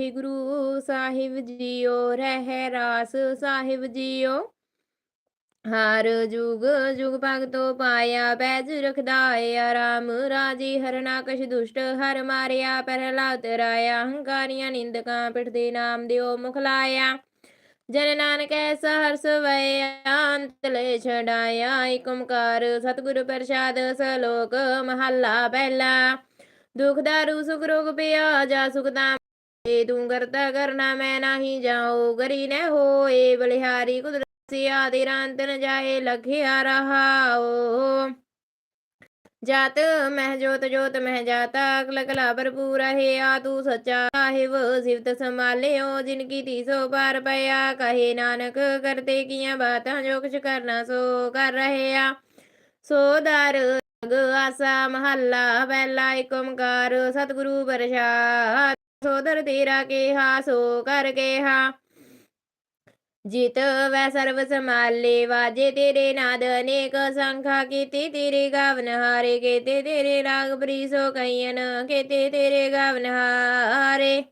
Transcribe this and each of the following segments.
ਵਾਹਿਗੁਰੂ ਸਾਹਿਬ JIO, ਰਹਿ ਰਾਸ ਸਾਹਿਬ JIO. ਹਰ ਜੁਗ ਜੁਗ ਭਗਤੋ ਪਾਇਆ ਪੈਜ ਰਖਦਾਏ ਆਰਾਮ। ਰਾਜੀ ਹਰਨਾ ਕਛ ਦੁਸ਼ਟ, ਹਰ ਮਾਰਿਆ, ਪ੍ਰਹਲਾਦ ਰਾਇਆ। ਹੰਕਾਰੀਆਂ ਨਿੰਦਕਾਂ, ਪਿਠ ਦੇ ਨਾਮ ਦਿਓ, ਮੁਖ ਲਾਇਆ। ਜਨ ਨਾਨਕ ਐਸਾ ਹਰਸ ਅੰਤ ਲੈ ਛਡਾਇਆ। ਏਕ ਓੰਕਾਰ ਸਤਿਗੁਰ ਪ੍ਰਸਾਦ, ਸਲੋਕ ਮਹੱਲਾ ਪਹਿਲਾ। ਦੁਖ ਦਾਰੂ, ਸੁਖ ਰੋਗ ਪਿਆ, ਜਾ ਸੁਖ ਤਾਮ ਏ ਤੂੰ ਕਰਤਾ ਕਰਨਾ, ਮੈਂ ਨਹੀਂ ਜਾਉ। ਗਰੀ ਨ ਹੋਏ, ਬਲਿਹਾਰੀ ਕੁਦਰਤ ਦੇ ਅੰਤ ਜਾਏ, ਲਖਿਆ ਰਹਾਓ ਜਾਤ ਮਹਿ ਜੋਤ ਜੋਤ ਮਹਿ ਜਾਤਾ ਅਕਲ ਕਲਾ ਭਰਪੂਰ ਹੈ। ਆ ਤੂੰ ਸੱਚਾ ਸਾਹਿਬ, ਸਿਫਤ ਸੰਭਾਲਿਓ, ਜਿਨ ਕੀ ਤੀਸੋ ਪਾਰ ਪਿਆ। ਕਹੇ ਨਾਨਕ ਕਰਤੇ ਕੀਆਂ ਬਾਤਾਂ ਜੋ ਕੁਛ ਕਰਨਾ ਸੋ ਕਰ ਰਹੇ ਆ ਸੋ ਦਰ ਆਸਾ, ਮਹੱਲਾ, ਪਹਿਲਾ ਏਕ ਓਮਕਾਰ, ਸਤਿਗੁਰੂ ਪ੍ਰਸਾਦ। ਸੋਦਰ ਤੇਰਾ ਕੇਹਾ, ਸੋ ਕਰ ਕੇਹਾ। ਜਿਤ ਵੈ ਸਰਬ ਸਮਾਲੇ ਵਾਜੇ ਤੇਰੇ ਨਾਦ ਅਨੇਕ ਸੰਖਾ। ਕੀਤੇ ਤੇਰੇ ਗਾਵਨ ਹਾਰੇ, ਕੀਤੇ ਤੇਰੇ ਰਾਗ ਬਰੀਸੋ ਕਈਨ ਕੀਤੇ ਤੇਰੇ ਗਾਵਨ ਹਾਰੇ।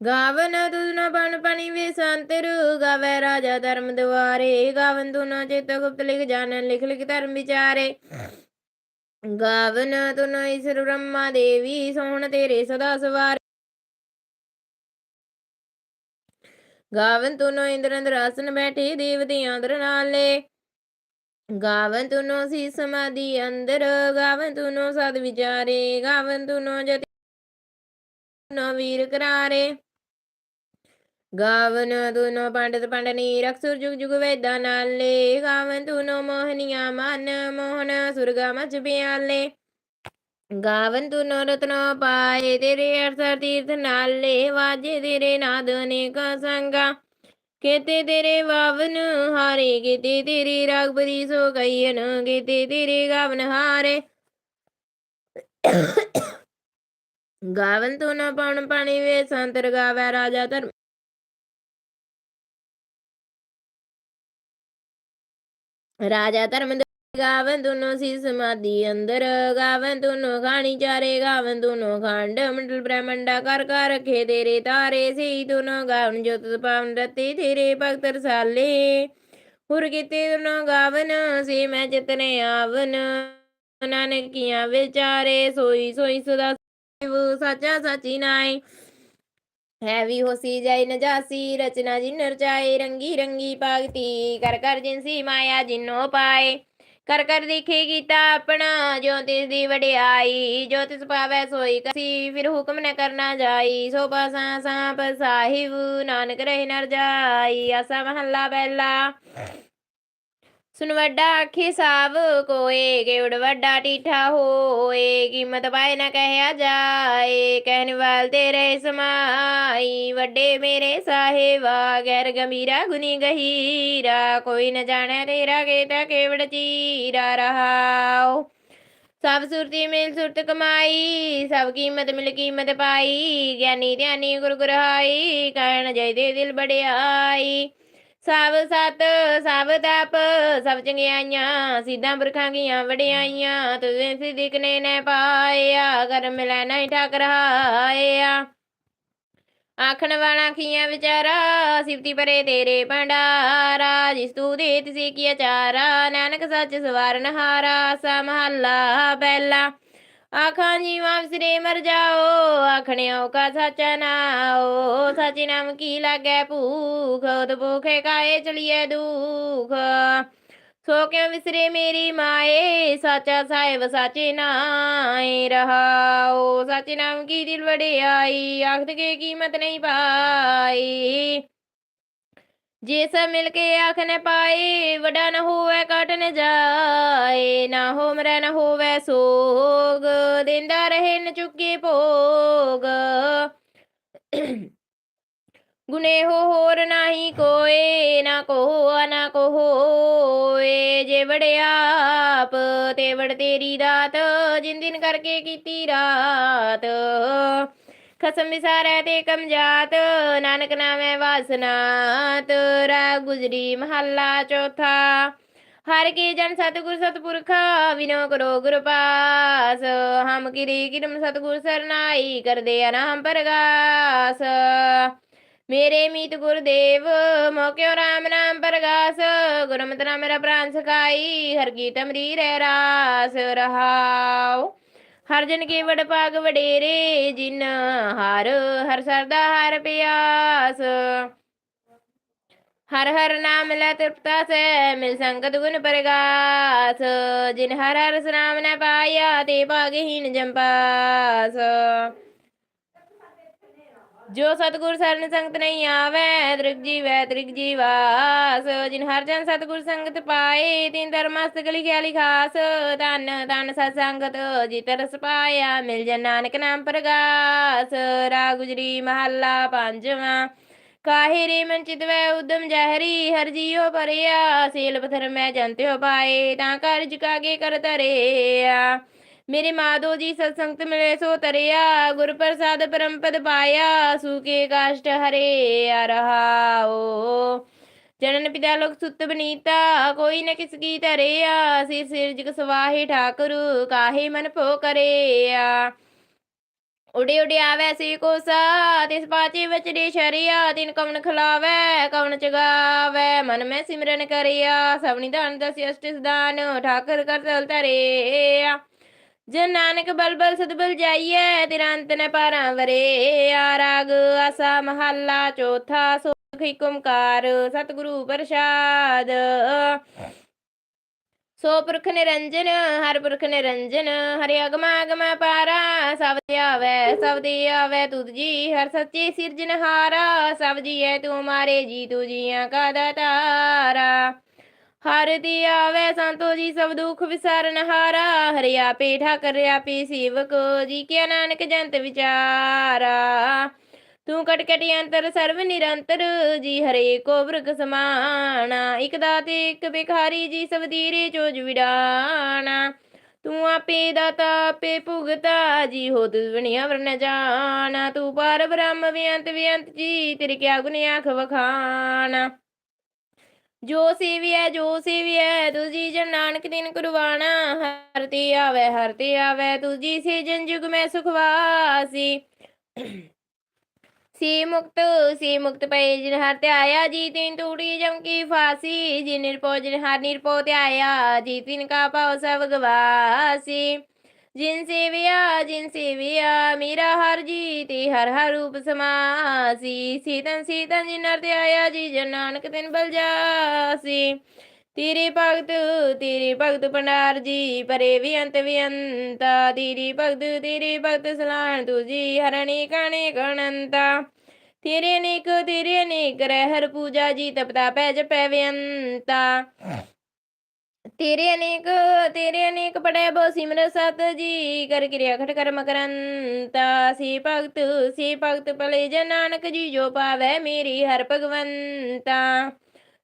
ਗਾਵਨ ਤੁਨ ਬਨ ਪਣੀ ਵੇ ਸੰਤਰ, ਗਾਵੇ ਰਾਜਾ ਧਰਮ ਦੁਆਰੇ। ਗਾਵਨ ਤੁਨ ਚਿਤ ਗੁਪਤ ਲਿਖ ਜਾਣਨ, ਲਿਖ ਲਿਖ ਧਰਮ ਵਿਚਾਰੇ। ਗਾਵਨ ਤੁਨ ਈਸ਼ਰ ਬ੍ਰਹਮਾ ਦੇਵੀ ਸੋਹਣ ਤੇਰੇ ਸਦਾ ਸਵਾਰ। ਗਾਵਨ ਤੁਨੋ ਇੰਦਰ ਅੰਦਰ ਆਸਨ ਬੈਠੇ ਦੇਵਤਿਆਂ ਅੰਦਰ ਨਾਲੇ। ਗਾਵਨ ਤੁਨੋ ਸੀ ਸਮਾਧੀ ਅੰਦਰ ਗਾਵਨ ਤੁਨੋ ਸਦ ਵਿਚਾਰੇ ਗਾਵਨ ਤੁਨੋ ਜਤੀ ਨੋ ਵੀਰ ਕਰਾਰੇ। ਗਾਵਨ ਤੁਨੋ ਪੰਡਤ ਪੰਡਨੀ ਰਖਸੁਰ ਜੁਗ ਜੁਗ ਵੇਦਾਂ ਨਾਲੇ ਗਾਵਨ ਤੁਨੋ ਮੋਹਨੀਆਂ ਮਨ ਮੋਹਨ ਸੁਰਗਾ ਮਚ ਬਿਆਲੇ ਗਾਵਨ ਤੁਨੋ ਰਤਨੋ ਪਾਏ ਤੇਰੇ ਅਰਸਰ ਤੀਰਥ ਨਾਲੇ ਵਾਜੇ ਤੇਰੇ ਨਾਦ ਅਨੇਕ ਸੰਗਾ ਕੇਤੇ ਤੇਰੇ ਵਾਵਨ ਹਾਰੇ ਕੇਤੇ ਤੇਰੇ ਰਾਗ ਸੋ ਕਈਨ ਕੇਤੇ ਤੇਰੇ ਗਾਵਨ ਹਾਰੇ ਗਾਵਨ ਤੁਨੋ ਪਉਣ ਪਾਣੀ ਵੇ ਸੰਤਰ ਗਾਵੇ ਰਾਜਾ ਧਰਮ ਰਾਜਾ ਧਰਮ ਗਾਵਨ ਦੁਨੋ ਸੀ ਸਮਾਧੀ ਅੰਦਰ, ਗਾਵਨ ਤੁਨੋ ਖਾਣੀ ਚਾਰੇ, ਗਾਵਨ ਤੁਨੋ ਖੰਡ, ਮੰਡਲ ਬ੍ਰਹਮੰਡਾ ਕਰ ਕਰ ਰਖੇ ਤੇਰੇ ਤਾਰੇ ਸੀ ਤੁਨੋ ਗਾਵਨ ਜੋਤ ਪਾਵਨ ਰਤੀ ਤੇਰੇ ਭਗਤ ਰਸਾਲੇ। ਹੁਰ ਕੀਤੇ ਦੁਨੋ ਗਾਵਨ, ਸੀ ਮੈਂ ਚਿਤਨੇ ਆਵਨ, ਨਾਨਕੀਆਂ ਵਿਚਾਰੇ, ਸੋਈ ਸੋਈ ਸਦਾ ਸਿਵ, ਸਾਚਾ ਸਾਚੀ ਨਾਈ ਹੈ ਹੋਸੀ ਜਾਈ ਨ ਰਚਨਾ ਜਿਨ ਰਚਾਏ, ਰੰਗੀ ਰੰਗੀ ਭਗਤੀ, ਕਰ ਕਰ ਜਿਨਸੀ ਮਾਇਆ ਜਿਨੋ ਪਾਏ। ਕਰ ਕਰ ਦੇਖੇ ਕੀਤਾ ਆਪਣਾ, ਜੋ ਤਿਸ ਦੀ ਵਡਿਆਈ, ਜੋ ਤਿਸ ਪਾਵੈ ਸੋਈ ਕਸੀ, ਫਿਰ ਹੁਕਮ ਨ ਕਰਨਾ ਜਾਈ। ਸੋ ਪਾਸਾ ਸਾਪ ਸਾਹਿਬ, ਨਾਨਕ ਰਹਿ ਨਰ ਜਾਈ, ਆਸਾ ਮਹੱਲਾ ਪਹਿਲਾ ਸੁਨ ਵੱਡਾ ਆਖੀ ਸਾਵ ਕੋਏ ਕੇਵੜ ਵੱਡਾ ਟੀਠਾ ਹੋਏ, ਕੀਮਤ ਪਾਏ ਨਾ ਕਹਿਆ ਜਾਏ, ਕਹਿਣ ਵਾਲ ਤੇਰੇ ਸਮਾਈ, ਵੱਡੇ ਮੇਰੇ ਸਾਹਿਬਾ, ਗੈਰ ਗੰਭੀਰਾ ਗੁਨੀ ਗਹੀਰਾ, ਕੋਈ ਨ ਜਾਣੈ ਤੇਰਾ ਕੇਤਾ ਕੇਵੜ ਚੀਰਾ ਰਹਾਓ ਸਭ ਸੁਰਤੀ ਮਿਲ ਸੁਰਤ ਕਮਾਈ, ਸਭ ਕੀਮਤ ਮਿਲ ਕੀਮਤ ਪਾਈ, ਗਿਆਨੀ ਧਿਆਨੀ ਗੁਰ ਗੁਰਹਾਈ ਕਹਿਣ ਜੈ ਦੇ ਦਿਲ ਬੜਿਆਈ ਸਭ ਸਤ, ਸਭ ਤਪ, ਸਭ ਚੰਗਿਆਈਆਂ, ਸਿੱਧਾਂ ਬਰਖਾਂ ਗੀਆਂ ਵਡਿਆਈਆਂ ਤੁਝੇ ਸਿੱਧਿਕ ਨੇ ਨੇ ਪਾਇਆ, ਕਰਮ ਲੈ ਨਹੀਂ ਠਾਕ ਰਹਾਇਆ ਆਖਣ ਵਾਲਾ ਖੀਆਂ ਵਿਚਾਰਾ ਸਿਫਤੀ ਪਰੇ ਤੇਰੇ ਭੰਡਾਰਾ, ਜਿਸ ਤੂੰ ਦੇ ਤਿਸੇ ਕੀ ਅਚਾਰਾ ਨਾਨਕ ਸੱਚ ਸਵਾਰਨ ਹਾਰਾ, ਸਾ ਮਹੱਲਾ ਪਹਿਲਾ। ਆਖਾਂ ਜੀਵਾਂ ਵਿਸਰੇ ਮਰ ਜਾਓ, ਆਖਣਿਓ ਕਾ ਸੱਚਾ ਨਾਓ ਸਚਿ ਨਾਮ ਕੀ ਲਾਗੈ ਭੂਖ, ਉਦ ਭੂਖੇ ਕਾਏ ਚਲੀਏ ਦੁਖ। ਸੋ ਕਿਉ ਵਿਸਰੇ ਮੇਰੀ ਮਾਏ, ਸਾਚਾ ਸਾਹਿਬ ਸਾਚੇ ਨਾਏ ਰਹਾਓ। ਸਚ ਨਾਮ ਕੀ ਦਿਲ ਵਡਿਆਈ ਆਖਤ ਕੇ ਕੀਮਤ ਨਹੀਂ ਪਾਈ। ਜੇ ਸਭ ਮਿਲ ਕੇ ਆਖ ਨ ਪਾਏ, ਵਡਾ ਨ ਹੋਵੇ ਕਟ ਨ ਜਾਏ, ਨਾ ਹੋ ਮਰੈ ਨ ਹੋਵੇ ਸੋਗ, ਦਿੰਦਾ ਰਹੇ ਨ ਚੁੱਕੇ ਭੋਗ। ਗੁਨੇ ਹੋ ਹੋਰ ਨਹੀਂ ਕੋਏ, ਨਾ ਕੋ ਨਾ ਕੋ ਹੋਏ ਜੇ ਵੜਿਆਪ ਤੇ ਵੜ ਤੇਰੀ ਦਾਤ ਜਿੰਦਿਨ ਕਰਕੇ ਕੀਤੀ ਰਾਤ। ਖਸਮ ਵਿਸਾਰੈ ਤੇ ਕਮ ਜਾਤ, ਨਾਨਕ ਨਾਮੈ ਵਾਸਨਾ ਤਰਾ ਗੁਜਰੀ ਮਹੱਲਾ ਚੌਥਾ। ਹਰ ਕੀ ਜਨ ਸਤਿਗੁਰ ਸਤਿਪੁਰਖ ਵਿਨੋ ਕਰੋ ਗੁਰ ਪਾਸ। ਹਮ ਕਿਰੀ ਕਿਰਮ ਸਤਿਗੁਰ ਸਰਨਾਈ, ਕਰਦੇ ਅਨਾਮ ਪਰਗਾਸ। ਮੇਰੇ ਮੀਤ ਗੁਰਦੇਵ, ਮੋਕਿਓ ਰਾਮ ਨਾਮ ਪਰਗਾਸ। ਗੁਰਮਤਿ ਨਾਮ ਮੇਰਾ ਪ੍ਰਾਨ ਸਖਾਈ, ਹਰ ਕੀ ਤਮਰੀ ਰਹਿ ਰਾਸ, ਰਹਾਉ। ਹਰ ਜਨ ਕੀ ਵਡ ਭਾਗ ਵਡੇਰੇ, ਜਿਨ ਹਰ ਹਰ ਸਰਦਾ ਹਰ ਪਿਆਸ। ਹਰ ਹਰ ਨਾਮ ਲੈ ਤ੍ਰਿਪਤਾ ਸੇ, ਮਿਲ ਸੰਗਤ ਗੁਣ ਪ੍ਰਗਾਸ। ਜਿਨ ਹਰ ਹਰ ਨਾਮ ਨ ਪਾਇਆ, ਤੇ ਭਾਗਹੀਨ ਜੰਪਾਸ। ਜੋ ਸਤਗੁਰ ਸਰਨ ਸੰਗਤ ਨਹੀਂ ਆਵੇ, ਦ੍ਰਿਗ ਜੀਵੈ, ਦ੍ਰਿਗ ਜੀਵਾਸ। ਜਿਨ ਹਰ ਜਨ ਸਤਗੁਰ ਸੰਗਤ ਪਾਏ, ਤਿਨ ਧਰਮਸਤ ਲਿਖਿਆ ਲਿਖਾਸ। ਤਨ ਤਨ ਸਤ ਸੰਗਤ ਜਿਤ ਰਸ ਪਾਇਆ, ਮਿਲ ਜਨ ਨਾਨਕ ਨਾਮ ਪ੍ਰਗਾਸ। ਰਾ ਗੁਜਰੀ ਮਹੱਲਾ ਪੰਜਵਾਂ। ਕਾਹੇ ਰੇ ਮਨ ਚਿਤਵੈ ਉਦਮ ਜਹਰੀ, ਹਰ ਜੀਉ ਪਰਿਆ ਸੇਲ ਪਥਰ ਮੈਂ ਜੰਤਿਓ ਪਾਏ, ਤਾਂ ਕਾਰਜ ਕਾਗੇ ਕਰ ਤਰਿਆ ਮੇਰੇ ਮਾਧੋ ਜੀ ਸਤ ਸੰਗਤ ਮਿਲੇ ਸੋ ਤਰਿਆ ਗੁਰ ਪ੍ਰਸਾਦ ਪਰਮ ਪਦ ਪਾਇਆ, ਸੂਕੇ ਕਾਸ਼ਟ ਹਰੇ ਆ ਰਹਾਓ ਜਨਨ ਪਿਤਾ ਲੋਕ ਸੁਤ ਬਨੀਤਾ, ਕੋਈ ਨ ਕਿਸ ਕੀ ਧਰਿਆ, ਸਿਰ ਸਿਰ ਜਿਗ ਸਵਾਹੇ ਠਾਕੁਰ, ਕਾਹੇ ਮਨ ਭੋ ਕਰਿਆ। ਉਡੇ ਉਡੇ ਆਵੈ ਸੇ ਕੋਸਾ, ਤਿਸ ਪਾਚੇ ਵਿਚੜੇ ਸ਼ਰਿਆ, ਤਿਨ ਕਵਨ ਖਲਾਵੈ ਕਵਨ ਚਗਾਵੈ। ਮਨ ਮੈਂ ਸਿਮਰਨ ਕਰਿਆ ਸਭਨੀ ਦਾਨ ਦਸ ਅਸ਼ਟਿਸ ਦਾਨ ਠਾਕਰ ਕਰ ਤਲ ਧਰਿਆ। ਜਨ ਨਾਨਕ ਬਲ ਬਲ ਸਦਬਲ ਜਾਈਏ ਤੇਰਾ ਅੰਤ ਨ ਪਾਰਾਂ ਵਰੇ। ਆ ਆਸਾ, ਮਹੱਲਾ, ਚੌਥਾ, ਸੁਖ ਏਕ ਸਤਿਗੁਰੂ ਪ੍ਰਸਾਦ। ਸੋ ਪੁਰਖ ਨਿਰੰਜਨ, ਹਰ ਪੁਰਖ ਨਿਰੰਜਨ, ਹਰਿ ਅਗਮਾ ਅਗਮਾ ਪਾਰਾ। ਸਭ ਤੇ ਆਵੈ, ਸਭ ਦੇ ਆਵੈ ਤੁਧ ਜੀ, ਹਰ ਸੱਚੇ ਸਿਰਜਨਹਾਰਾ ਸਭ ਜੀਐ ਤੂੰ ਮਾਰੇ ਜੀ, ਤੂੰ ਜੀਆਂ ਕਾ ਦਾਤਾਰਾ। ਹਰ ਦੀ ਆਵੈ ਸੰਤੋ ਜੀ, ਸਭ ਦੁਖ ਵਿਸਾਰਨ ਹਾਰਾ। ਹਰਿਆ ਪੇਠਾ ਕਰਿਆ ਪੀ ਸੇਵਕ ਜੀ, ਕਿਆ ਨਾਨਕ ਜੰਤ ਵਿਚਾਰਾ। ਤੂੰ ਕਟ ਕਟੀ ਅੰਤਰ ਸਰਵ ਨਿਰੰਤਰ ਜੀ ਹਰੇ ਕੋ ਬ੍ਰਗ ਸਮਾਣਾ ਇਕ ਦਾਤੇ, ਇਕ ਬਿਖਾਰੀ ਜੀ, ਸਭ ਦੀਰੇ ਚੋਜ ਵਿਡਾਣਾ ਤੂੰ ਆਪੇ ਦਾਤਾ, ਆਪੇ ਭੁਗਤਾ ਜੀ, ਹੋ ਦੁਨੀਆ ਵਰਨ ਜਾਣਾ ਤੂੰ ਪਰ ਬ੍ਰਹਮ, ਵਿਅੰਤ ਵਿਅੰਤ ਜੀ, ਤੇਰੇ ਕਿਆ ਗੁਣ ਆਖ ਵਖਾਣਾ ਜੋ ਸੇਵਿਆ ਜੋ ਸੇਵਿਆ ਤੁਜੀ ਜਨ ਨਾਨਕ ਦਿਨ ਕੁਰਬਾਨਾ, ਹਰ ਤੇ ਆਵੇ, ਹਰ ਤੇ ਆਵੇ ਤੁਜੀ ਸੇ ਜਨ ਜੁਗ ਮੈਂ ਸੁਖਵਾਸੀ। ਸੀ ਮੁਕਤ ਸੀ ਮੁਕਤ ਪਏ ਜਿਨ ਹਰ ਤੇ ਆਇਆ, ਜੀ ਤਿਨ ਟੂੜੀ ਜਮ ਕੀ ਫਾਸੀ ਜੀ ਨਿਰਪੋ ਜਿਨ ਹਰ ਨਿਰਪੋ ਤੇ ਆਇਆ, ਜੀ ਤਿਨ ਕਾ ਪਾਉ ਸਭ ਗਵਾਸੀ। ਜਿਨ ਸੇਵਿਆ ਜਿਨ ਸੇਵਿਆ ਮੇਰਾ ਹਰ ਜੀ ਤੇ ਹਰ ਹਰ ਰੂਪ ਸਮਾਸੀ ਸੀਤਨ ਸੀਤਨ ਜਿਨ ਹਰ ਆਇਆ ਜੀ, ਜਨ ਨਾਨਕ ਤਿਨ ਬਲ ਜਾਸੀ। ਤੇਰੇ ਭਗਤ ਤੇਰੇ ਭਗਤ ਭੰਡਾਰ ਜੀ, ਪਰੇ ਵਿਅੰਤ ਵਿਅੰਤਾ ਤੇਰੀ ਭਗਤ, ਤੇਰੇ ਭਗਤ ਸਲਾਣ ਤੁਜੀ ਹਰਣੀ ਕਣੇ ਗਣੰਤਾ। ਤੇਰੇ ਅਨੇਕ ਤੇਰੇ ਅਨੇਕ ਰਹਿ ਹਰ ਪੂਜਾ ਜੀ ਤਪਤਾ ਪੈ ਜਪੈ ਵਿਅੰਤਾ। ਤੇਰੇ ਅਨੇਕ ਤੇਰੇ ਅਨੇਕ ਪੜੈ ਬੋ ਸਿਮਰ ਸਤ ਜੀ। ਕਰ ਕਿਰਿਆ ਖਟ ਕਰਮ ਕਰੰਤਾ। ਸੀ ਭਗਤ ਸੀ ਭਗਤ ਭਲੇ ਜਨ ਨਾਨਕ ਜੀ, ਜੋ ਪਾਵੈ ਮੇਰੀ ਹਰ ਭਗਵੰਤਾ।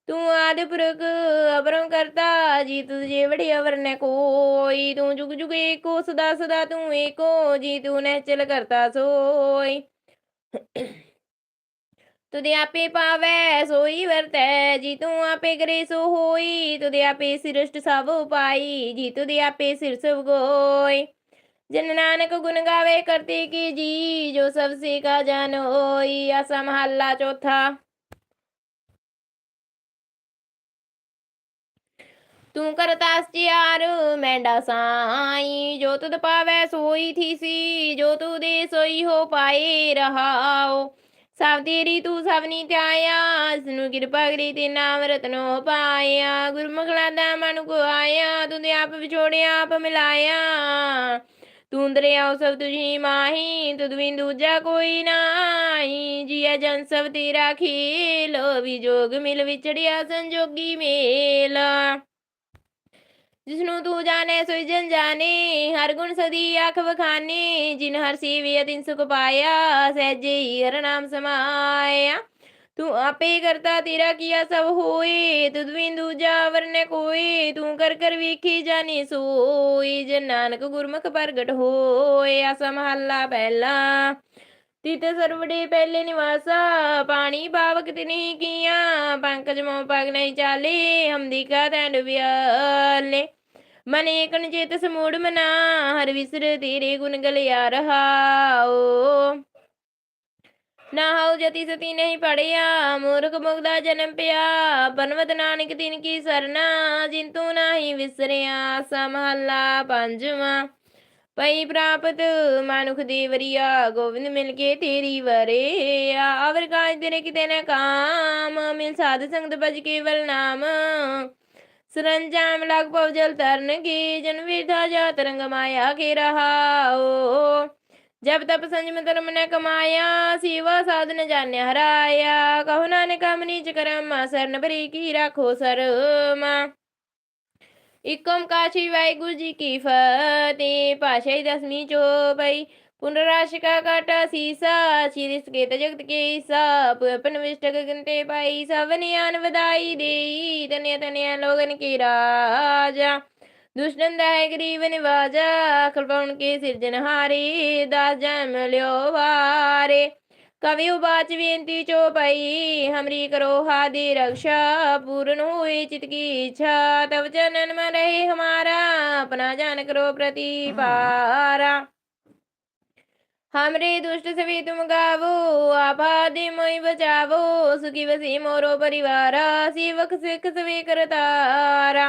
ਤੂੰ ਆਦਿ ਪੁਰਖ ਅਬਰੰ ਕਰਤਾ ਜੀ ਤੁਝੇ ਵੜੀ ਅਵਰ ਨ ਕੋਈ। ਤੂੰ ਜੁਗ ਜੁਗ ਏਕੋ, ਸਦਾ ਸਦਾ ਤੂੰ ਏਕੋ, ਜੀ ਤੂੰ ਨਹਿ ਚਲ ਕਰਤਾ ਸੋਈ। ਤੁਦੇ ਆਪੇ ਪਾਵੈ, ਸੋਈ ਵਰਤੈ, ਜੀ ਤੂੰ ਆਪੇ ਕਰੇ ਸੋ ਹੋਈ। ਤੁਦੇ ਆਪੇ ਸਿਰਸ਼ਟ ਸਭ ਉਪਾਈ, ਜੀ ਤੁਦੇ ਆਪੇ ਸਿਰ ਸਭ ਗੋਈ ਜਨ ਨਾਨਕ ਗੁਣ ਗਾਵੇ ਕਰਤੇ ਕੀ ਜੀ, ਜੋ ਸਭ ਸੇ ਕਾ ਜਨ ਹੋਈ। ਆਸਾ ਮਹੱਲਾ ਚੌਥਾ। ਤੂੰ ਕਰਤਾਸ ਚਿਆਰ ਮੈਂਡਾ ਸਾਈ ਜੋ ਤੁਧ ਪਾਵੈ ਸੋਈ ਥੀਸੀ, ਜੋ ਤੂ ਦੇ ਸੋਈ ਹੋ ਪਾਏ ਰਹਾਓ। ਸਭ ਤੇਰੀ ਤੂੰ ਸਭ ਨੀ ਧਿਆਇਆ ਸਨੂੰ ਕਿਰਪਾ ਕਰੀ ਤੇ ਨਾਮ ਰਤਨੋ ਪਾਇਆ। ਗੁਰਮੁਖਲਾ ਦਾ ਮਨ ਕੋ ਆਇਆ ਤੂੰ ਦੇ ਆਪ ਵਿਛੋੜਿਆ, ਆਪ ਮਿਲਾਇਆ। ਤੂੰ ਦਰਿਆਉ ਸਭ ਤੁਝੀ ਮਾਹੀ, ਤੁਧ ਬਿਨ ਦੂਜਾ ਕੋਈ ਨਾਹੀ। ਜੀਆ ਜਨ ਸਭ ਤੇਰਾ ਖੀਲੋ, ਵੀ ਜੋਗ ਮਿਲ ਵਿਛੜਿਆ ਸੰਜੋਗੀ ਮੇਲ। ਜਿਸਨੂੰ ਤੂੰ ਜਾਣੇ ਸੋਈ ਜਨ ਜਾਣੇ ਹਰ ਗੁਣ ਸਦੀ ਆਖ ਵਖਾਨੇ, ਜਿਨ ਹਰ ਸੇਵਿਆ ਤਿਨ ਸੁਖ ਪਾਇਆ, ਸਹਿਜੇ ਹੀ ਹਰ ਨਾਮ ਸਮਾਇਆ। ਤੂੰ ਆਪੇ ਕਰਤਾ ਤੇਰਾ ਕੀਆ ਸਭ ਹੋਏ ਤੁਧ ਬਿਨ ਦੂਜਾ ਵਰਨੇ ਕੋਈ, ਤੂੰ ਕਰ ਕਰ ਵੇਖੀ ਜਾਣੀ ਸੋਈ, ਜਨ ਨਾਨਕ ਗੁਰਮੁਖ ਪ੍ਰਗਟ ਹੋਏ ਆਸਾ ਮਹੱਲਾ ਪਹਿਲਾ। ਤਿਤ ਸਰਵੜੇ ਪਹਿਲੇ ਨਿਵਾਸਾ, ਪਾਣੀ ਪਾਵਕ ਤਿਨੀ ਕੀਆ, ਪੰਕਜ ਮੋ ਪਗ ਨਹੀਂ ਚਾਲੇ ਹਮਦੀ ਕਾ ਤੈਂਡ ਵਿਆਲੇ। ਮਨ ਏਕਨ ਚੇਤ ਸਮੂੜ ਮਨਾ, ਹਰ ਵਿਸਰ ਤੇਰੇ ਗੁਣ ਗਲਿਆ ਰਹਾਓ ਨਾ ਹਉ ਜਤੀ ਸਤੀ ਨਹੀਂ ਪੜਿਆ, ਮੂਰਖ ਮੁਗਦਾ ਜਨਮ ਪਿਆ। ਬਨਵਤ ਨਾਨਕ ਤਿਨ ਕੀ ਸਰਨਾ, ਜਿੰਤੂ ਨਾਹੀ ਵਿਸਰਿਆ, ਸਮਹੱਲਾ ਪੰਜਵਾਂ। ਪਈ ਪ੍ਰਾਪਤ ਮਨੁਖ ਦੀ ਵਰੀਆ, ਗੋਬਿੰਦ ਮਿਲ ਕੇ ਤੇਰੀ ਵਰਿਆ ਅਵਰ ਕਾਜ ਤੇਰੇ ਕਿਤੇ ਨਾ ਕਾਮ, ਮਿਲ ਸਾਧ ਸੰਗਤ ਬਜ ਕੇਵਲ ਨਾਮ। ਸਰੰਜਾਮ ਲਗ ਪਉ ਜਲ ਤਰਨ ਕੀ, ਜਨ ਵਿਧਾ ਜਾ ਤਰੰਗ ਮਾਇਆ ਕੇ ਰਹਾਓ ਜਬ ਤਪ ਸੰਜਮ ਧਰਮ ਨ ਕਮਾਇਆ, ਸੀਵਾ ਸਾਧਨ ਜਾਣਿਆ ਹਰਾਇਆ। ਕਹੋ ਨਾਨਕ ਅਮਨੀ ਚ ਕਰਮ, ਸਰਨ ਭਰੀ ਕੀ ਰੱਖੋ ਸਰਮਾ। ਇਕ ਓੰਕਾਰ ਸ਼੍ਰੀ ਵਾਹਿਗੁਰੂ ਜੀ ਕੀ ਫਤਿਹ। ਪਾਸ਼ਾਹੀ ਦਸਵੀਂ ਚੋਪਈ, ਪੁਨਰਾਸ਼ਿਕਾ ਕਾਟਾ ਸੀਸਾ, ਸ਼੍ਰੀ ਸਕੇਤ ਜਗਤ ਕੇ ਈਸਾ ਪੁਪਨ ਵਿਸ਼ਟ ਗਗਨ ਤੇ ਪਾਈ, ਸਭ ਨਿਆਨ ਵਧਾਈ ਦੇਈ ਤਨਿਆ ਤਨਿਆ ਲੋਗਨ ਕੀ ਰਾਜਾ। ਦੁਸ਼ਟਨ ਦਾ ਹੈ ਗਰੀਬ ਨਿਵਾਜਾ ਅਕਲ ਪਾਉਣ ਕੇ ਸਿਰਜਨਹਾਰੀ ਦਾਸ ਜਨਮ कवि उवाच विनती चौपाई हमरी करो हादि रक्षा पूर्ण हुई चित की इच्छा तब जनन में रहे हमारा अपना जान करो प्रतिपारा हमरे दुष्ट सभी तुम गावो आपादि मोई बचावो सुखी बसी मोरो परिवारा सेवक सिख सभी करतारा